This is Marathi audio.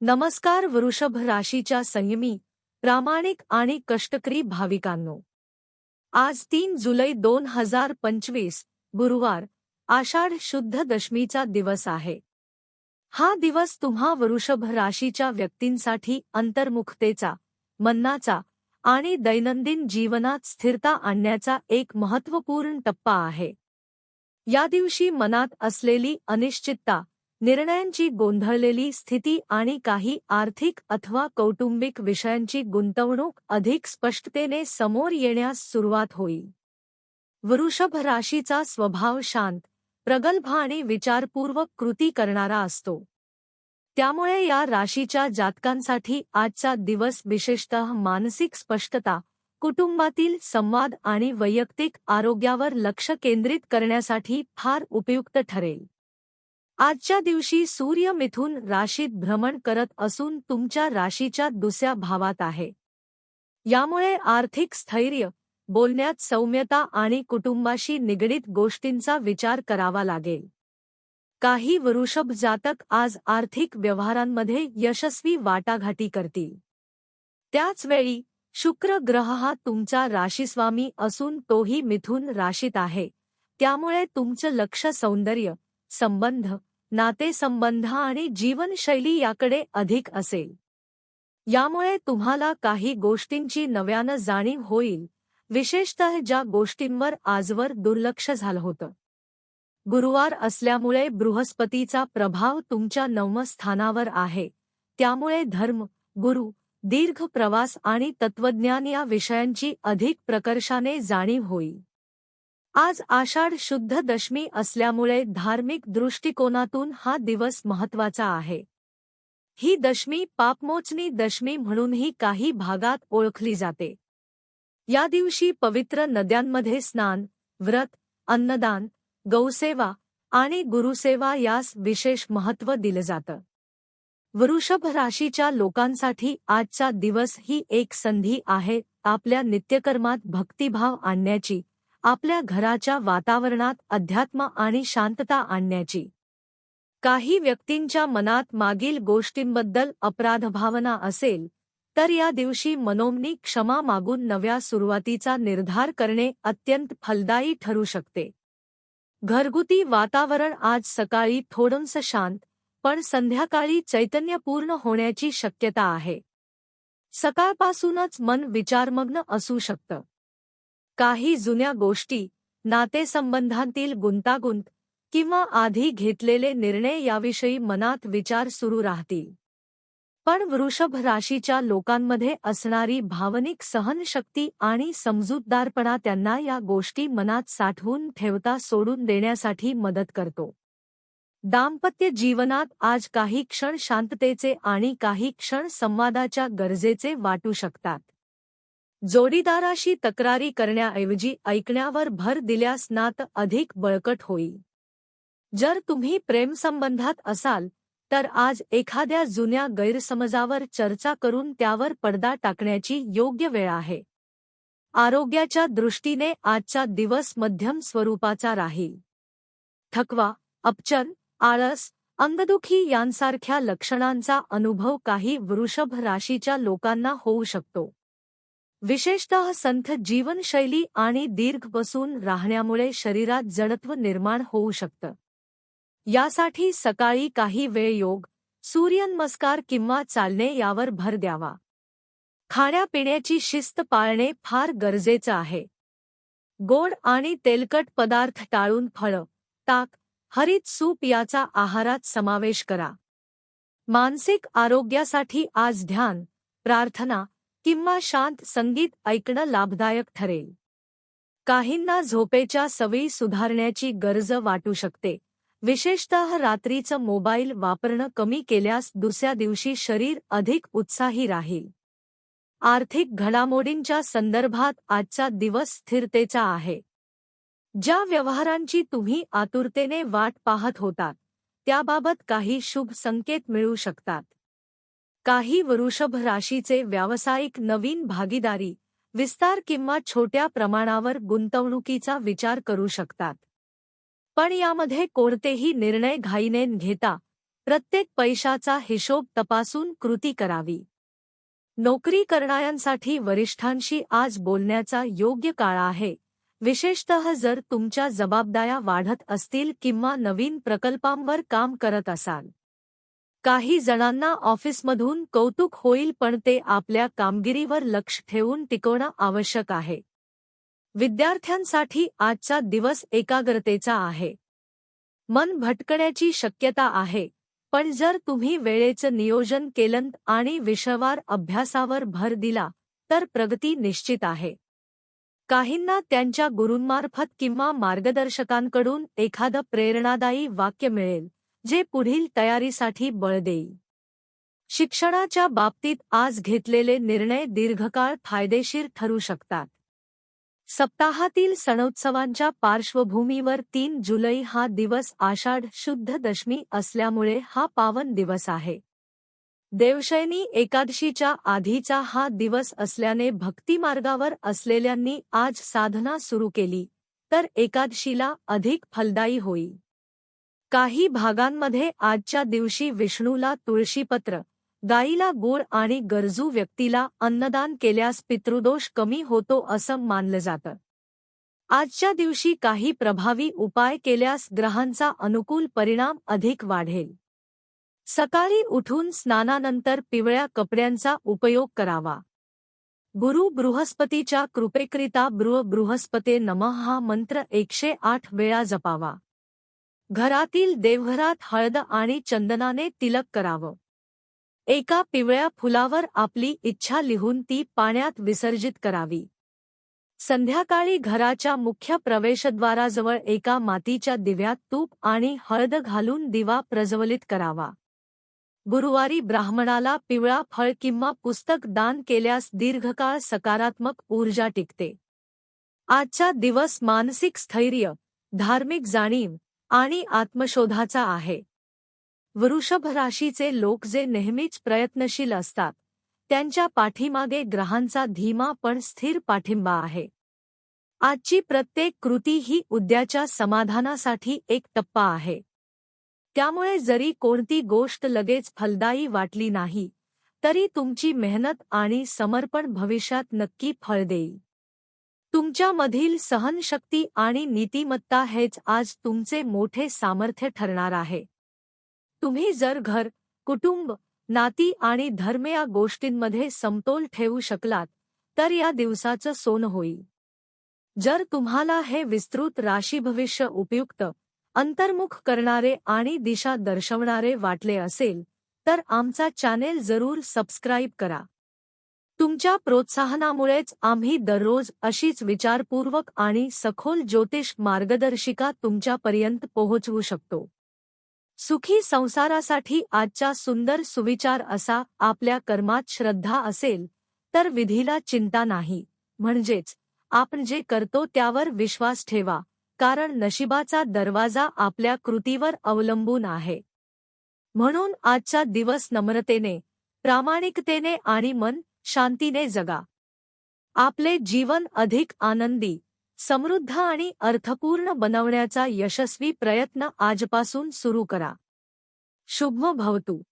नमस्कार वृषभ राशीच्या संयमी प्रामाणिक आणि कष्टकरी भाविकांनो. आज तीन जुलै दोन हजार पंचवीस गुरुवार आषाढ शुद्ध दशमीचा दिवस आहे. हा दिवस तुम्हा वृषभ राशीच्या व्यक्तींसाठी अंतर्मुखतेचा मन्नाचा आणि दैनंदिन जीवनात स्थिरता आणण्याचा एक महत्त्वपूर्ण टप्पा आहे. या दिवशी मनात असलेली अनिश्चितता निर्णयांची गोंधळलेली स्थिती आणि काही आर्थिक अथवा कौटुंबिक विषयांची गुंतवणूक अधिक स्पष्टतेने समोर येण्यास सुरुवात होईल. वृषभ राशीचा स्वभाव शांत प्रगल्भ आणि विचारपूर्वक कृती करणारा असतो. त्यामुळे या राशीच्या जातकांसाठी आजचा दिवस विशेषतः मानसिक स्पष्टता कुटुंबातील संवाद आणि वैयक्तिक आरोग्यावर लक्ष केंद्रित करण्यासाठी फार उपयुक्त ठरेल. आजच्या दिवशी सूर्य मिथून राशीत भ्रमण करत असून तुमच्या राशीच्या दुसऱ्या भावात आहे. यामुळे आर्थिक स्थैर्य बोलण्यात सौम्यता आणि कुटुंबाशी निगडीत गोष्टींचा विचार करावा लागेल. काही वृषभ जातक आज आर्थिक व्यवहारांमध्ये यशस्वी वाटाघाटी करतील. त्याचवेळी शुक्र ग्रह हा तुमचा राशीस्वामी असून तोही मिथून राशीत आहे. त्यामुळे तुमचं लक्ष सौंदर्य संबंध नातेसंबंध आणि जीवनशैली याकडे अधिक असेल. यामुळे तुम्हाला काही गोष्टींची नव्यानं जाणीव होईल विशेषतः ज्या गोष्टींवर आजवर दुर्लक्ष झालं होतं. गुरुवार असल्यामुळे बृहस्पतीचा प्रभाव तुमच्या नवम स्थानावर आहे. त्यामुळे धर्म गुरु दीर्घ प्रवास आणि तत्वज्ञान या विषयांची अधिक प्रकर्षाने जाणीव होईल. आज आषाढ शुद्ध दशमी असल्यामुळे धार्मिक दृष्टिकोनातून हा दिवस महत्त्वाचा आहे. ही दशमी पापमोचनी दशमी म्हणूनही काही भागात ओळखली जाते. या दिवशी पवित्र नद्यांमध्ये स्नान व्रत अन्नदान गौसेवा आणि गुरुसेवा यास विशेष महत्त्व दिलं जातं. वृषभ राशीच्या लोकांसाठी आजचा दिवस ही एक संधी आहे आपल्या नित्यकर्मात भक्तिभाव आणण्याची आपल्या घराच्या वातावरणात अध्यात्म आणि शांतता आणण्याची. काही व्यक्तींच्या मनात मागील गोष्टींबद्दल अपराधभावना असेल तर या दिवशी मनोमनी क्षमा मागून नव्या सुरुवातीचा निर्धार करणे अत्यंत फलदायी ठरू शकते. घरगुती वातावरण आज सकाळी थोडंसं शांत पण संध्याकाळी चैतन्यपूर्ण होण्याची शक्यता आहे. सकाळपासूनच मन विचारमग्न असू शकतं. काही जुन्या गोष्टी नातेसंबंधांतील गुंतागुंत किंवा आधी घेतलेले निर्णय याविषयी मनात विचार सुरू राहतील. पण वृषभ राशीच्या लोकांमध्ये असणारी भावनिक सहनशक्ती आणि समजूतदारपणा त्यांना या गोष्टी मनात साठवून ठेवता सोडून देण्यासाठी मदत करतो. दाम्पत्य जीवनात आज काही क्षण शांततेचे आणि काही क्षण संवादाच्या गरजेचे वाटू शकतात. जोडीदाराशी तक्रारी करण्याऐवजी ऐकण्यावर भर दिल्यास नात अधिक बळकट होईल. जर तुम्ही प्रेमसंबंधात असाल तर आज एखाद्या जुन्या गैरसमजावर चर्चा करून त्यावर पडदा टाकण्याची योग्य वेळ आहे. आरोग्याच्या दृष्टीने आजचा दिवस मध्यम स्वरूपाचा राहील. थकवा अपचन आळस अंगदुखी यांसारख्या लक्षणांचा अनुभव काही वृषभ राशीच्या लोकांना होऊ शकतो. विशेषतः संथ जीवनशैली आणि दीर्घ बसून राहण्यामुळे शरीरात जडत्व निर्माण होऊ शकतं. यासाठी सकाळी काही वेळ योग सूर्यनमस्कार किंवा चालणे यावर भर द्यावा. खाण्यापिण्याची शिस्त पाळणे फार गरजेचं आहे. गोड आणि तेलकट पदार्थ टाळून फळं ताक हरित सूप याचा आहारात समावेश करा. मानसिक आरोग्यासाठी आज ध्यान प्रार्थना किंवा शांत संगीत ऐकणं लाभदायक ठरेल. काहींना झोपेच्या सवयी सुधारण्याची गरज वाटू शकते. विशेषतः रात्रीचं मोबाईल वापरणं कमी केल्यास दुसऱ्या दिवशी शरीर अधिक उत्साही राहील. आर्थिक घडामोडींच्या संदर्भात आजचा दिवस स्थिरतेचा आहे. ज्या व्यवहारांची तुम्ही आतुरतेने वाट पाहत होतात त्याबाबत काही शुभ संकेत मिळू शकतात. काही वृषभ राशीचे व्यावसायिक नवीन भागीदारी विस्तार किंवा छोट्या प्रमाणावर गुंतवणुकीचा विचार करू शकतात. पण यामध्ये कोणतेही निर्णय घाईने घेता प्रत्येक पैशाचा हिशोब तपासून कृती करावी. नोकरी करणाऱ्यांसाठी वरिष्ठांशी आज बोलण्याचा योग्य काळ आहे. विशेषतः जर तुमच्या जबाबदाऱ्या वाढत असतील किंवा नवीन प्रकल्पांवर काम करत असाल. काही जणांना ऑफिसमधून कौतुक होईल पण ते आपल्या कामगिरीवर लक्ष ठेवून टिकवणं आवश्यक आहे. विद्यार्थ्यांसाठी आजचा दिवस एकाग्रतेचा आहे. मन भटकण्याची शक्यता आहे पण जर तुम्ही वेळेचं नियोजन केलं आणि विषयवार अभ्यासावर भर दिला तर प्रगती निश्चित आहे. काहींना त्यांच्या गुरूंमार्फत किंवा मार्गदर्शकांकडून एखादं प्रेरणादायी वाक्य मिळेल. जे पुढील तयारीसाठी बळ देईल. शिक्षणाच्या बाबतीत आज घेतलेले निर्णय दीर्घकाळ फायदेशीर ठरू शकतात. सप्ताहातील सणोत्सवांच्या पार्श्वभूमीवर तीन जुलै हा दिवस आषाढ शुद्ध दशमी असल्यामुळे हा पावन दिवस आहे. देवशयनी एकादशीच्या आधीचा हा दिवस असल्याने भक्तिमार्गावर असलेल्यांनी आज साधना सुरू केली तर एकादशीला अधिक फलदायी होईल. काही भागांमध्ये आजच्या दिवशी विष्णूला तुळशीपत्र गाईला गोड आणि गरजू व्यक्तीला अन्नदान केल्यास पितृदोष कमी होतो असं मानलं जातं. आजच्या दिवशी काही प्रभावी उपाय केल्यास ग्रहांचा अनुकूल परिणाम अधिक वाढेल. सकाळी उठून स्नानानंतर पिवळ्या कपड्यांचा उपयोग करावा. गुरु बृहस्पतीच्या कृपेकरिता बृह बृहस्पते नमः हा मंत्र एकशे आठ वेळा जपावा. घरातील देवघरात हळद आणि चंदनाने तिलक करावं. एका पिवळ्या फुलावर आपली इच्छा लिहून ती पाण्यात विसर्जित करावी. संध्याकाळी घराच्या मुख्य प्रवेशद्वाराजवळ एका मातीच्या दिव्यात तूप आणि हळद घालून दिवा प्रज्वलित करावा. गुरुवारी ब्राह्मणाला पिवळा फळ किंवा पुस्तक दान केल्यास दीर्घकाळ सकारात्मक ऊर्जा टिकते. आजचा दिवस मानसिक स्थैर्य धार्मिक जाणीव आणि आत्मशोधाचा आहे. वृषभ राशीचे लोक जे नेहमीच प्रयत्नशील असतात त्यांच्या पाठीमागे ग्रहांचा धीमा पण स्थिर पाठिंबा आहे. आजची प्रत्येक कृती ही उद्याच्या समाधानासाठी एक टप्पा आहे. त्यामुळे जरी कोणती गोष्ट लगेच फलदायी वाटली नाही तरी तुमची मेहनत आणि समर्पण भविष्यात नक्की फळ देईल. तुमच्यामधील सहनशक्ती आणि नीतिमत्ता हेच आज तुमचे मोठे सामर्थ्य ठरणार आहे. तुम्ही जर घर कुटुंब नाती आणि धर्म या गोष्टींमध्ये समतोल ठेवू शकलात तर या दिवसाचं सोन होईल. जर तुम्हाला हे विस्तृत राशी भविष्य उपयुक्त अंतर्मुख करणारे आणि दिशा दर्शवणारे वाटले असेल तर आमचा चॅनेल जरूर सबस्क्राईब करा. तुमच्या प्रोत्साहनामुळेच आम्ही दररोज अशीच विचारपूर्वक आणि सखोल ज्योतिष मार्गदर्शिका तुमच्यापर्यंत पोहोचवू शकतो. सुखी संसारासाठी आजचा सुंदर सुविचार असा आपल्या कर्मात श्रद्धा असेल तर विधीला चिंता नाही. म्हणजेच आपण जे करतो त्यावर विश्वास ठेवा कारण नशिबाचा दरवाजा आपल्या कृतीवर अवलंबून आहे. म्हणून आजचा दिवस नम्रतेने प्रामाणिकतेने आणि मन शांतीने जगा. आपले जीवन अधिक आनंदी समृद्ध आणि अर्थपूर्ण बनवण्याचा यशस्वी प्रयत्न आजपासून सुरू करा. शुभ भवतु.